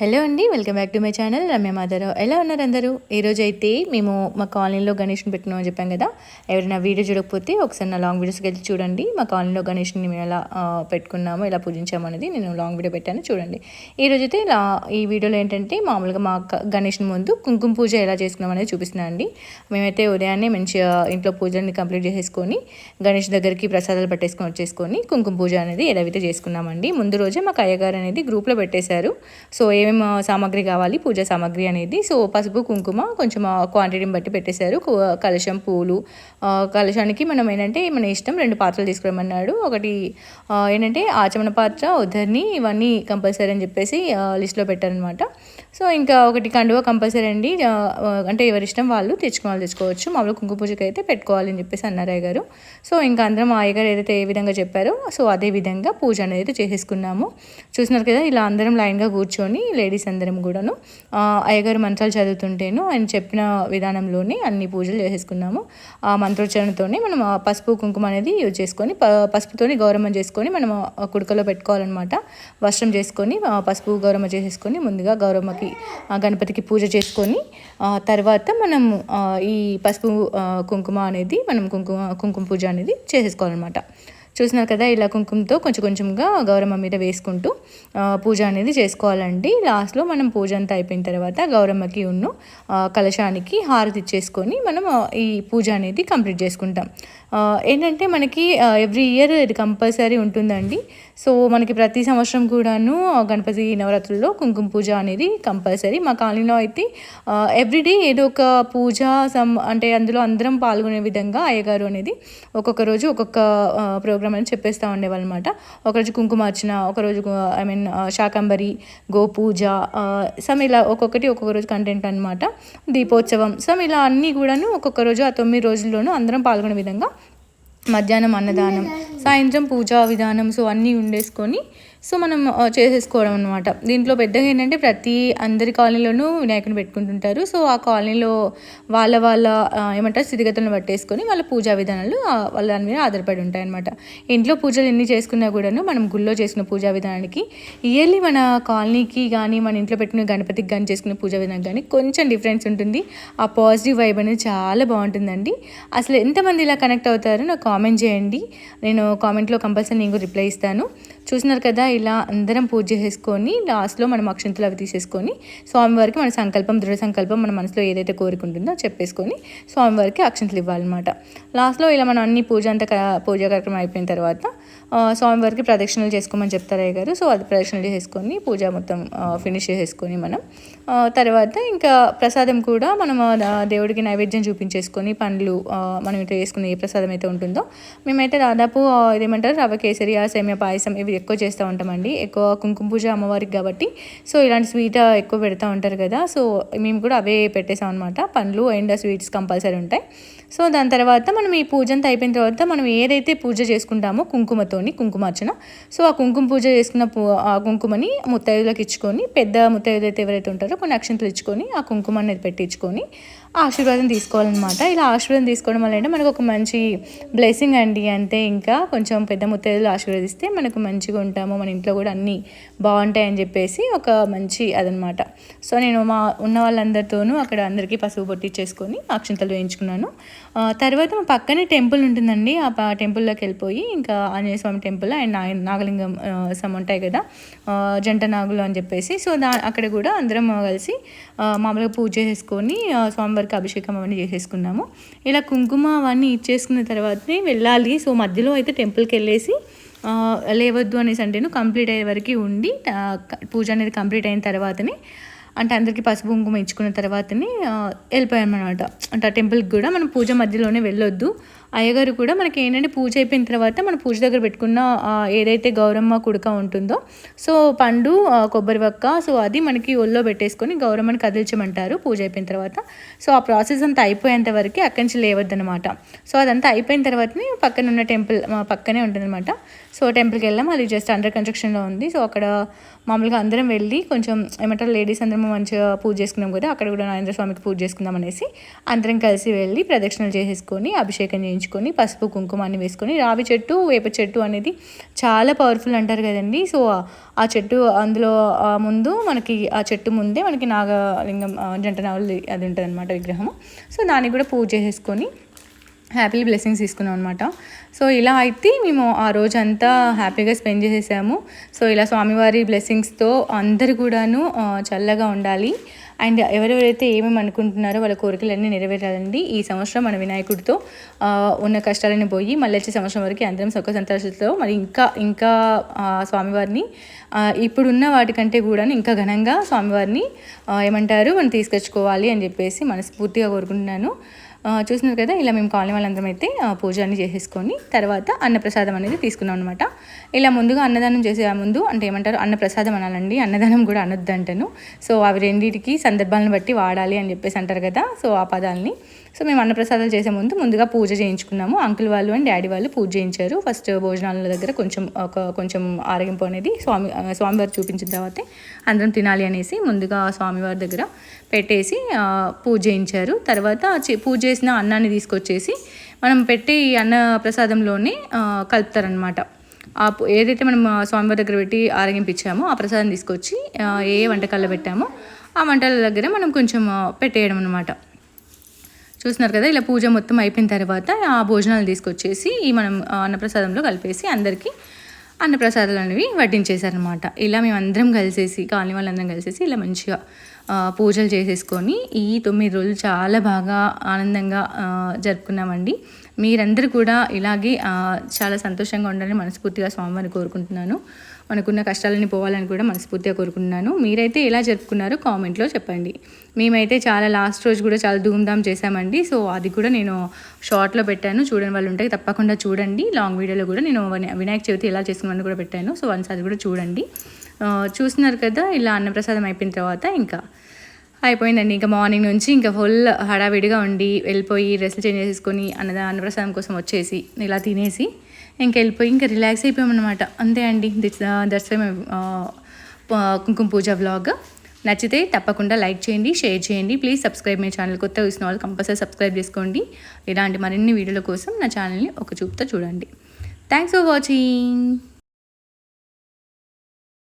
Hello అండి welcome back to my channel Ramya Madhavarao ఎలా ఉన్నారు అందరూ? ఈరోజు అయితే మేము మా కాలనీలో గణేష్ని పెట్టినామని చెప్పాం కదా. ఎవరైనా వీడియో చూడకపోతే ఒకసారి నా లాంగ్ వీడియోస్కి వెళ్ళి చూడండి. మా కాలనీలో గణేష్ని మేము ఎలా పెట్టుకున్నాము ఎలా పూజించాము అనేది నేను లాంగ్ వీడియో పెట్టాను చూడండి. ఈరోజు అయితే ఈ వీడియోలో ఏంటంటే మామూలుగా మా గణేష్ని ముందు కుంకుమ పూజ ఎలా చేసుకున్నాం అనేది చూపిస్తున్నాను అండి. మేమైతే ఉదయాన్నే మంచిగా ఇంట్లో పూజని కంప్లీట్ చేసేసుకొని గణేష్ దగ్గరికి ప్రసాదాలు పట్టేసుకొని వచ్చేసుకొని కుంకుమ పూజ అనేది ఎలా అయితే చేసుకున్నామండి ముందు రోజే మాకు అయ్యగారు అనేది గ్రూప్లో పెట్టేశారు. సో ఏ ఏమేమి సామాగ్రి కావాలి పూజ సామాగ్రి అనేది. సో పసుపు కుంకుమ కొంచెం క్వాంటిటీని బట్టి పెట్టేశారు. కలశం పూలు కలశానికి మనం ఏంటంటే మన ఇష్టం రెండు పాత్రలు తీసుకురమ్మన్నాడు ఒకటి ఏంటంటే ఆచమన పాత్ర ఉద్ధరిని ఇవన్నీ కంపల్సరీ అని చెప్పేసి ఆ, లిస్ట్లో పెట్టారనమాట. సో ఇంకా ఒకటి కండువ కంపల్సరీ అండి. అంటే ఎవరి ఇష్టం వాళ్ళు తెచ్చుకోవాలి తెచ్చుకోవచ్చు. మామూలు కుంకుమ పూజకి అయితే పెట్టుకోవాలని చెప్పేసి అన్నారయ్య గారు. సో ఇంకా అందరం ఆ అయ్యగారు ఏదైతే ఏ విధంగా చెప్పారో సో అదే విధంగా పూజ అనేది చేసేసుకున్నాము. చూస్తున్నారు కదా ఇలా అందరం లైన్గా కూర్చొని లేడీస్ అందరం కూడాను. అయ్యగారు మంత్రాలు చదువుతుంటేను ఆయన చెప్పిన విధానంలోనే అన్ని పూజలు చేసేసుకున్నాము. ఆ మంత్రోచ్చరణతోనే మనం ఆ పసుపు కుంకుమ అనేది యూజ్ చేసుకొని పసుపుతోని గౌరవం చేసుకొని మనం కుడుకలో పెట్టుకోవాలన్నమాట. వస్త్రం చేసుకొని పసుపు గౌరమ్మ చేసేసుకొని ముందుగా గౌరమ్మకి గణపతికి పూజ చేసుకొని తర్వాత మనం ఈ పసుపు కుంకుమ అనేది మనం కుంకుమ కుంకుమ పూజ అనేది చేసేసుకోవాలన్నమాట. చూసినారు కదా ఇలా కుంకుమతో కొంచెం కొంచెంగా గౌరమ్మ మీద వేసుకుంటూ పూజ అనేది చేసుకోవాలండి. లాస్ట్లో మనం పూజ అంతా అయిపోయిన తర్వాత గౌరమ్మకి ఉన్ను కలశానికి హారతి ఇచ్చేసుకొని మనం ఈ పూజ అనేది కంప్లీట్ చేసుకుంటాం. ఏంటంటే మనకి ఎవ్రీ ఇయర్ ఇది కంపల్సరీ ఉంటుందండి. సో మనకి ప్రతి సంవత్సరం కూడాను గణపతి నవరాత్రుల్లో కుంకుమ పూజ అనేది కంపల్సరీ మా కాలనీలో అయితే ఎవ్రీడే ఏదో ఒక పూజ సమ్ అంటే అందులో అందరం పాల్గొనే విధంగా అయ్యగారు అనేది ఒక్కొక్క రోజు ఒక్కొక్క ప్రోగ్రామ్ అని చెప్పేస్తూ ఉండేవాళ్ళు అనమాట ఒకరోజు కుంకుమార్చన ఒకరోజు ఐ మీన్ శాకంబరి గోపూజ సమ్ ఇలా ఒక్కొక్కటి ఒక్కొక్క రోజు కంటెంట్ అనమాట దీపోత్సవం సమ్ ఇలా అన్నీ కూడాను ఒక్కొక్క రోజు ఆ తొమ్మిది రోజుల్లోనూ అందరం పాల్గొనే విధంగా మధ్యాహ్నం అన్నదానం సాయంత్రం పూజా విధానం సో అన్నీ ఉండేసుకొని సో మనం చేసేసుకోవడం అనమాట దీంట్లో పెద్దగా ఏంటంటే ప్రతి అందరి కాలనీలోనూ వినాయకుని పెట్టుకుంటుంటారు. సో ఆ కాలనీలో వాళ్ళ వాళ్ళ ఏమంటారు స్థితిగతులను పట్టేసుకొని వాళ్ళ పూజా విధానాలు వాళ్ళ దాని మీద ఆధారపడి ఉంటాయన్నమాట. ఇంట్లో పూజలు ఎన్ని చేసుకున్నా కూడాను మనం గుళ్ళో చేసుకున్న పూజా విధానానికి ఇయర్లీ మన కాలనీకి కానీ మన ఇంట్లో పెట్టిన గణపతికి కానీ చేసుకున్న పూజా విధానం కానీ కొంచెం డిఫరెన్స్ ఉంటుంది. ఆ పాజిటివ్ వైబ్ అనేది చాలా బాగుంటుందండి. అసలు ఎంతమంది ఇలా కనెక్ట్ అవుతారో నాకు కామెంట్ చేయండి. నేను కామెంట్లో కంపల్సరీ నేను రిప్లై ఇస్తాను. చూసినారు కదా ఇలా అందరం పూజ చేసేసుకొని లాస్ట్లో మనం అక్షంతలు అవి తీసేసుకొని స్వామివారికి మన సంకల్పం దృఢ సంకల్పం మన మనసులో ఏదైతే కోరిక ఉంటుందో చెప్పేసుకొని స్వామివారికి అక్షంతలు ఇవ్వాలన్నమాట. లాస్ట్లో ఇలా మనం అన్ని పూజ అంతా క- పూజా కార్యక్రమం అయిపోయిన తర్వాత స్వామివారికి ప్రదక్షిణలు చేసుకోమని చెప్తారు గారు. సో అది ప్రదక్షిణలు చేసేసుకొని పూజ మొత్తం ఫినిష్ చేసేసుకొని మనం తర్వాత ఇంకా ప్రసాదం కూడా మనం దేవుడికి నైవేద్యం చూపించేసుకొని పండ్లు మనం ఇట్లా చేసుకునే ఏ ప్రసాదం అయితే ఉంటుందో మేమైతే దాదాపు ఇదేమంటారు? రవ్వ కేసరి ఆ సేమియా పాయసం ఇవి ఎక్కువ చేస్తూ ఉంటామండి. ఎక్కువ కుంకుమ పూజ అమ్మవారికి కాబట్టి. సో ఇలాంటి స్వీట్ ఎక్కువ పెడతా ఉంటారు కదా. సో మేము కూడా అవే పెట్టేసాం అనమాట పండ్లు అండ్ స్వీట్స్ కంపల్సరీ ఉంటాయి. సో దాని తర్వాత మనం ఈ పూజ అంతా అయిపోయిన తర్వాత మనం ఏదైతే పూజ చేసుకుంటామో కుంకుమతోని కుంకుమార్చన. సో ఆ కుంకుమ పూజ చేసుకున్న పూ ఆ కుంకుమని ముత్తైదులకు ఇచ్చుకొని పెద్ద ముత్తైదు అయితే ఎవరైతే ఉంటారో కొన్ని అక్షంతలు ఇచ్చుకొని ఆ కుంకుమ అనేది పెట్టించుకొని ఆశీర్వాదం తీసుకోవాలన్నమాట. ఇలా ఆశీర్వాదం తీసుకోవడం వల్ల ఏంటంటే మనకు ఒక మంచి బ్లెస్సింగ్ అండి అంతే ఇంకా కొంచెం పెద్ద ముత్తైదులు ఆశీర్వదిస్తే మనకు మంచిగా ఉంటాము. మన ఇంట్లో కూడా అన్నీ బాగుంటాయని చెప్పేసి ఒక మంచి అదనమాట సో నేను మా ఉన్న వాళ్ళందరితోనూ అక్కడ అందరికీ పసుపు పొట్టిచ్చేసుకొని అక్షంతలు వేయించుకున్నాను. తర్వాత మా పక్కనే టెంపుల్ ఉంటుందండి. ఆ టెంపుల్లోకి వెళ్ళిపోయి ఇంకా ఆంజనేయ స్వామి టెంపుల్ అండ్ నాగలింగం సమ సమ్ ఉంటాయి కదా జంట నాగులు అని చెప్పేసి. సో దా అక్కడ కూడా అందరం కలిసి మామూలుగా పూజ చేసుకొని స్వామి వరకు అభిషేకం అవన్నీ చేసేసుకున్నాము. ఇలా కుంకుమ అవన్నీ ఇచ్చేసుకున్న తర్వాతనే వెళ్ళాలి. సో మధ్యలో అయితే టెంపుల్కి వెళ్ళేసి లేవద్దు అనేసి అంటేను కంప్లీట్ అయ్యే వరకు ఉండి పూజ అనేది కంప్లీట్ అయిన తర్వాతనే అంటే అందరికీ పసుపు కుంకుమ ఇచ్చుకున్న తర్వాతనే వెళ్ళిపోయామన్నమాట. అంటే ఆ టెంపుల్కి కూడా మనం పూజ మధ్యలోనే వెళ్ళొద్దు. అయ్యగారు కూడా మనకి ఏంటంటే పూజ అయిపోయిన తర్వాత మన పూజ దగ్గర పెట్టుకున్న ఏదైతే గౌరమ్మ కుడక ఉంటుందో సో పండు కొబ్బరి వక్క సో అది మనకి ఒళ్ళో పెట్టేసుకొని గౌరమ్మని కదిల్చమంటారు పూజ అయిపోయిన తర్వాత. సో ఆ ప్రాసెస్ అంతా అయిపోయేంత వరకు అక్కడి నుంచి లేవద్దనమాట సో అదంతా అయిపోయిన తర్వాతనే పక్కన ఉన్న టెంపుల్ మా పక్కనే ఉంటుందన్నమాట. సో టెంపుల్కి వెళ్ళాం అది జస్ట్ అండర్ కన్స్ట్రక్షన్లో ఉంది. సో అక్కడ మామూలుగా అందరం వెళ్ళి కొంచెం ఏమంటారు లేడీస్ అందరం మంచిగా పూజ చేసుకున్నాం కదా అక్కడ కూడా నరేంద్ర స్వామికి పూజ చేసుకుందాం అనేసి అందరం కలిసి వెళ్ళి ప్రదక్షిణలు చేసేసుకొని అభిషేకం చేసి వేయించుకొని పసుపు కుంకుమ అన్ని వేసుకొని రావి చెట్టు వేప చెట్టు అనేది చాలా పవర్ఫుల్ అంటారు కదండి. సో ఆ చెట్టు అందులో ముందు మనకి ఆ చెట్టు ముందే మనకి నాగలింగం జంట నాగులు అది ఉంటుంది అనమాట విగ్రహం సో దాన్ని కూడా పూజ చేసేసుకొని హ్యాపీ బ్లెస్సింగ్స్ తీసుకున్నాం అనమాట సో ఇలా అయితే మేము ఆ రోజంతా హ్యాపీగా స్పెండ్ చేసేసాము. సో ఇలా స్వామివారి బ్లెస్సింగ్స్తో అందరు కూడాను చల్లగా ఉండాలి. అండ్ ఎవరెవరైతే ఏమేమి అనుకుంటున్నారో వాళ్ళ కోరికలన్నీ నెరవేరాలండి ఈ సంవత్సరం మన వినాయకుడితో ఉన్న కష్టాలని పోయి మళ్ళీ వచ్చే సంవత్సరం వరకు అందరం సుఖ సంతోషాలతో మరి ఇంకా ఇంకా స్వామివారిని ఇప్పుడున్న వాటికంటే కూడా ఇంకా ఘనంగా స్వామివారిని ఏమంటారు మనం తీసుకొచ్చుకోవాలి అని చెప్పేసి మనస్ఫూర్తిగా కోరుకుంటున్నాను. చూసినారు చూస్తున్నారు కదా ఇలా మేము కాలనీ వాళ్ళందరం అయితే పూజ అన్ని చేసేసుకొని తర్వాత అన్నప్రసాదం అనేది తీసుకున్నాం అనమాట ఇలా ముందుగా అన్నదానం చేసే ముందు అంటే ఏమంటారు అన్నప్రసాదం అనాలండి. అన్నదానం కూడా అనొద్దు అంటాను సో అవి రెండింటికి సందర్భాలను బట్టి వాడాలి అని చెప్పేసి అంటారు కదా సో ఆ పదాలని. సో మేము అన్నప్రసాదాలు చేసే ముందు ముందుగా పూజ చేయించుకున్నాము. అంకుల్ వాళ్ళు అండ్ డాడీ వాళ్ళు పూజ చేయించారు. ఫస్ట్ భోజనాల దగ్గర కొంచెం ఒక కొంచెం ఆరగింపు అనేది స్వామి స్వామివారు చూపించిన తర్వాతే అందరం తినాలి అనేసి ముందుగా స్వామివారి దగ్గర పెట్టేసి పూజ చేయించారు. తర్వాత పూజ చేసిన అన్నాన్ని తీసుకొచ్చేసి మనం పెట్టి అన్న ప్రసాదంలోనే కలుపుతారనమాట ఆ ఏదైతే మనం స్వామివారి దగ్గర పెట్టి ఆరగింపించామో ఆ ప్రసాదం తీసుకొచ్చి ఏ ఏ వంటకాల్లో పెట్టామో ఆ వంటల దగ్గర మనం కొంచెం పెట్టేయడం అనమాట చూస్తున్నారు కదా ఇలా పూజ మొత్తం అయిపోయిన తర్వాత ఆ భోజనాలు తీసుకొచ్చేసి ఈ మనం అన్నప్రసాదంలో కలిపేసి అందరికీ అన్నప్రసాదాలు అనేవి వడ్డించేశారనమాట ఇలా మేము అందరం కలిసేసి కాలనీ వాళ్ళందరం కలిసేసి ఇలా మంచిగా పూజలు చేసేసుకొని ఈ తొమ్మిది రోజులు చాలా బాగా ఆనందంగా జరుపుకున్నామండి. మీరందరూ కూడా ఇలాగే చాలా సంతోషంగా ఉండాలని మనస్ఫూర్తిగా స్వామివారిని కోరుకుంటున్నాను. మనకున్న కష్టాలని పోవాలని కూడా మనస్ఫూర్తిగా కోరుకుంటున్నాను. మీరైతే ఎలా జరుపుకున్నారో కామెంట్లో చెప్పండి. మేమైతే చాలా లాస్ట్ రోజు కూడా చాలా ధూమ్ధామ్ చేశామండి. సో అది కూడా నేను షార్ట్లో పెట్టాను. చూడని వాళ్ళు ఉంటే తప్పకుండా చూడండి. లాంగ్ వీడియోలో కూడా నేను వినాయక చవితి ఎలా చేసుకున్నాను కూడా పెట్టాను. సో వన్స్ అది కూడా చూడండి. చూస్తున్నారు కదా ఇలా అన్నప్రసాదం అయిపోయిన తర్వాత ఇంకా అయిపోయిందండి. ఇంకా మార్నింగ్ నుంచి ఇంకా ఫుల్ హడావిడిగా ఉండి వెళ్ళిపోయి డ్రెస్సులు చేంజ్ చేసుకొని అన్నదా అన్నప్రసాదం కోసం వచ్చేసి ఇలా తినేసి ఇంక వెళ్ళిపోయి ఇంకా రిలాక్స్ అయిపోయామన్నమాట. అంతే అండి. దట్స్ వై కుంకుమ పూజ వ్లాగ్ నచ్చితే తప్పకుండా లైక్ చేయండి షేర్ చేయండి. ప్లీజ్ సబ్స్క్రైబ్ మై ఛానల్ కొత్త చూసిన వాళ్ళు కంపల్సరీ సబ్స్క్రైబ్ చేసుకోండి. ఇలాంటి మరిన్ని వీడియోల కోసం నా ఛానల్ని ఒక చూపుతో చూడండి. Thanks for watching